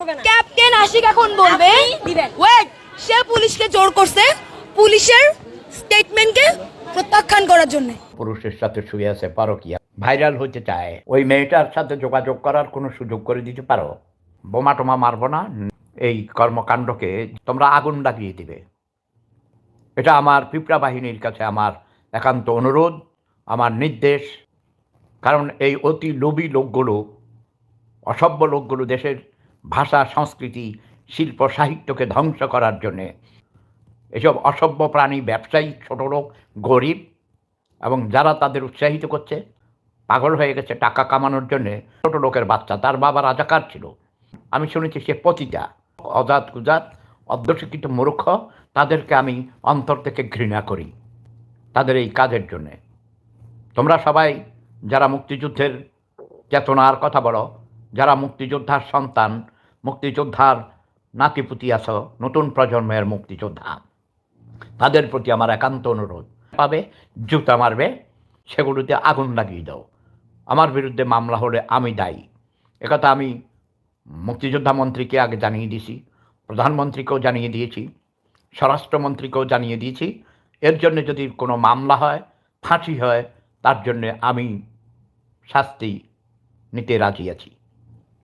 Captain Ashiq এখন বলবে? Wait সে পুলিশকে জোর করছে পুলিশের স্টেটমেন্টকে প্রত্যাখ্যান করার জন্য। পুরুষের সাথে শুয়ে আছে পারো কি ভাইরাল হতে চায়। ওই মেয়েটার সাথে যোগাযোগ করার কোনো সুযোগ করে দিতে পারো? বোমা টোমা মারবো না? এই কর্মকাণ্ডকে তোমরা আগুন লাগিয়ে দিবে। এটা আমার পিঁপড়া বাহিনীর কাছে আমার একান্ত অনুরোধ আমার নির্দেশ। কারণ এই অতি লোভী লোকগুলো অসভ্য লোকগুলো দেশের ভাষা, সংস্কৃতি, শিল্প, সাহিত্যকে ধ্বংস করার জন্যে। এসব অসভ্য প্রাণী, ব্যবসায়ী, ছোট লোক, গরিব এবং যারা তাদের উৎসাহিত করছে, পাগল হয়ে গেছে টাকা কামানোর জন্যে। ছোট লোকের বাচ্চা, তার বাবা রাজাকার ছিল। আমি শুনেছি সে পতিতা, অজাত কুজাত অর্ধশিক্ষিত মূর্খ, তাদেরকে আমি অন্তর থেকে ঘৃণা করি তাদের এই কাজের জন্যে। তোমরা সবাই যারা মুক্তিযুদ্ধের চেতনার কথা বলো যারা মুক্তিযোদ্ধার সন্তান, মুক্তিযোদ্ধার নাতিপুতি আছো, নতুন প্রজন্মের মুক্তিযোদ্ধা, তাদের প্রতি আমার একান্ত অনুরোধ। পাবে, জুতা মারবে, সেগুলোতে আগুন লাগিয়ে দাও। আমার বিরুদ্ধে মামলা হলে আমি দায়ী। একথা আমি মুক্তিযোদ্ধা মন্ত্রীকে আগে জানিয়ে দিয়েছি, প্রধানমন্ত্রীকেও জানিয়ে দিয়েছি, স্বরাষ্ট্রমন্ত্রীকেও জানিয়ে দিয়েছি। এর জন্য যদি কোনো মামলা হয়, ফাঁসি হয়, তার জন্যে আমি শাস্তি নিতে রাজি আছি।